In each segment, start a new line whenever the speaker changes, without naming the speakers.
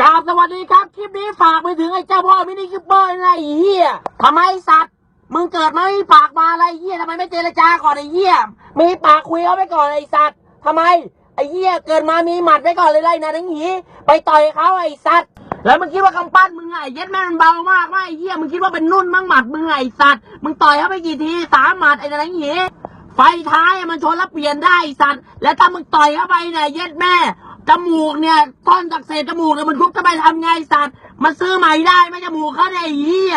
กราบสวัสดีครับ คลิปนี้ฝากไปถึงไอ้เจ้าพ่อมินิคิปเปอร์นะไอ้เหี้ยทำไมสัตว์ มึงเกิดมาไม่ปากมาอะไรเหี้ยทำไมไม่เจรจาก่อนไอ้เหี้ยมีปากคุยเขาไปก่อนไอ้สัตว์ทำไมไอ้เหี้ยเกิดมามีหมัดไว้ก่อนเลยไรนะนังหีไปต่อยเขาไอ้สัตว์แล้วมึงคิดว่ากำปั้นมึงไงเย็ดแม่มันเบามากว่าไอ้เหี้ยมึงคิดว่าเป็นนุ่นมั้งหมัดมึงไงไอ้สัตว์มึงต่อยเขาไปกี่ทีสามหมัดไอ้นังหีไฟท้ายมันชนแล้วเปลี่ยนได้สัตว์ แล้วถ้ามึงต่อยเข้าไปเนี่ยเย็ดแม่ จมูกเนี่ยต้อนจากเศษจมูกเนี่ยมันยุบจะไปทำไงไอ้สัตว์มันซื้อใหม่ได้ไหม่จมูกเขาเนี่ยไอ้เหี้ย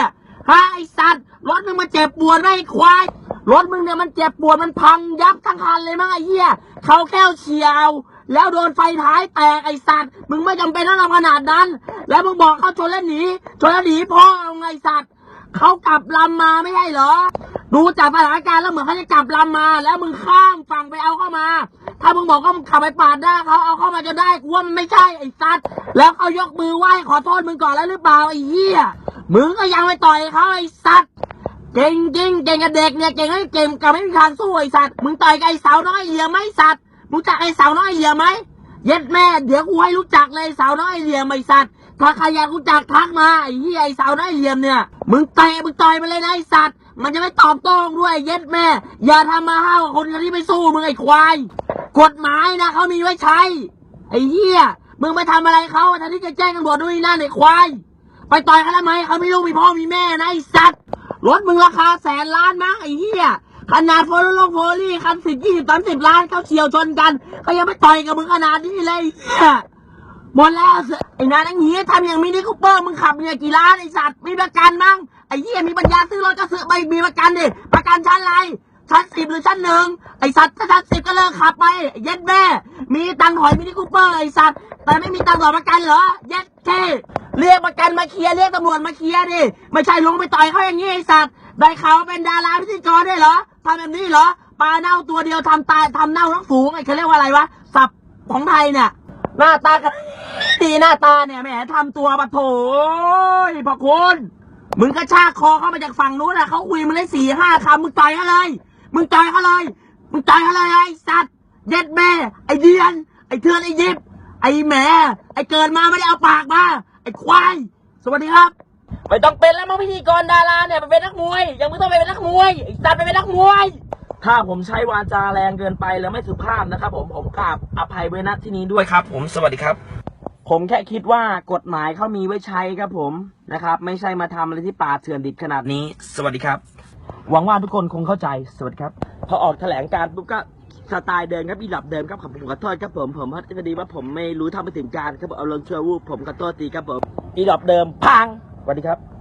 ฮะไอ้สัตว์รถมึงมันเจ็บปวดไหมไอ้ควายรถมึงเนี่ยมันเจ็บปวดมันพังยับทั้งคันเลยมั้งไอ้เหี้ยเขาแก้วเฉียว แล้วโดนไฟท้ายแตกไอ้สัตว์มึงไม่จำเป็นต้องทำขนาดนั้น แล้วมึงบอกเขาชนแล้วหนีชนแล้วหนีพ่อเอาไงสัตว์เขากลับลำมาไม่ใช่เหรอ ดูจากสถานการณ์แล้วเหมือนเขาจะกลับลำมา แล้วมึงข้ามฝั่งไปเอาเข้ามา ถ้ามึงบอกว่ามึงขับไปปาดหน้าเขาเอาเข้ามาจะได้กูว่ามันไม่ใช่ไอ้สัตว์แล้วเขายกมือไหว้ขอโทษมึงก่อนแล้วหรือเปล่าไอ้เหี้ยมึงก็ยังไปต่อยเขาไอ้สัตว์เก่งจริงเก่งกับเด็กเนี่ยเก่งให้เก่งกับไม่มีทางสู้ไอ้สัตว์มึงต่อยกับไอ้สาวน้อยเหลี่ยไหมสัตว์รู้จักไอ้สาวน้อยเหลี่ยไหมเย็ดแม่เดี๋ยวกูให้รู้จักเลยสาวน้อยเหลี่ยไอ้สัตว์ ถ้าใครอยากรู้จักทักมาไอ้เหี้ยไอ้สาวน้อยเหลี่ยมเนี่ย มึงเตะมึงต่อยมาเลยนะไอ้สัตว์ มันจะไม่ตอบโต้ด้วยเย็ดแม่ อย่าทำมาห้าวกับคนที่ไม่สู้มึงไอ้ควาย กฎหมายนะเขามีไว้ใช้ ไอ้เหี้ยมึงไปทำอะไรเขาแทนที่จะแจ้งตำรวจด้วยนั่นไอ้ควาย ไปต่อยเขาทำไมเขาไม่ลูกมีพ่อมีแม่นะไอ้สัตว์รถมึงราคาแสนล้านมั้งไอ้เหี้ยขนาดโฟล์ลโฟลี่คันสิบยี่สิบสามสิบล้านเขาเฉียวชนกันเขายังไม่ต่อยกับมึงขนาดนี้เลยไอ้เหมดแล้วสือไอ้นายนังเหี้ยทำอย่างมินิคูเปอร์มึงขับเนี่ยกี่ล้านไอ้สัตว์มีประกันมั้งไอ้เหี้ยมีปัญญาซื้อรถก็ซื้อไปมีประกันดิประกันชั้นอะไรชั้นสิบหรือชั้นหนึ่งไอ้สัตว์ถ้าชั้นสิบก็เลิกขับไป เย็ดแม่ มีตังค์ถอยมินิคูเปอร์ไอ้สัตว์แต่ไม่มีตังค์ต่อประกันเหรอ เย็ดเท่เรียกประกันมาเคลียร์เรียกตำรวจมาเคลียร์ดิไม่ใช่ลงไปต่อยเขาอย่างนี้ไอ้สัตว์ได้ข่าวเป็นดาราพิธีกรได้วยเหรอทำแบบนี้เหรอปลาเน่าตัวเดียวทำตายทำเน่าทั้งฝูงไอ้เขาเรียกว่าอะไรวะสับของไทยเนี่ยหน้าตา กันดีหน้าตาเนี่ยแหมทำตัวปะโถยพอคุณมึงกระชากคอเข้ามาจากฝั่งนู้นนะเขาคุยมึงได้สี่ห้าคำมึงต่อยเขาเลย มึงต่อยเขาเลย มึงต่อยเขาเลยไอ้สัตว์เย็ดแม่ไอ้เดียน ไอ้เทือนไอ้ยิบ ไอ้แหมไอ้เกิดมาไม่ได้เอาปากมาไอ้ควายสวัสดีครับไม่ต้องเป็นแล้วมั้งพิธีกรดาราเนี่ยมันเป็นนักมวย ยังไม่ต้องไปเป็นนักมวยไอ้สัตว์ไปเป็นนักมวย ถ้าผมใช้วาจาแรงเกินไปแล้วไม่สุภาพนะครับ ผมผมกราบอภัยไว้ณที่นี้ด้วยครับ ผมสวัสดีครับ ผมแค่คิดว่ากฎหมายเขามีไว้ใช้ครับผมนะครับ ไม่ใช่มาทำอะไรที่ป่าเถื่อนดิบขนาดนี้ สวัสดีครับ หวังว่าทุกคนคงเข้าใจสวัสดีครับ พอออกแถลงการปุ๊บก็สไตล์เดิมครับอีหลับเดิมครับผมขอโทษครับผมผมพอดีว่าผมไม่รู้เท่าไม่ถึงการครับผมเอาลงเชื่อวูบผมขอโทษทีครับผมอีหลับเดิมพังสวัสดีครับ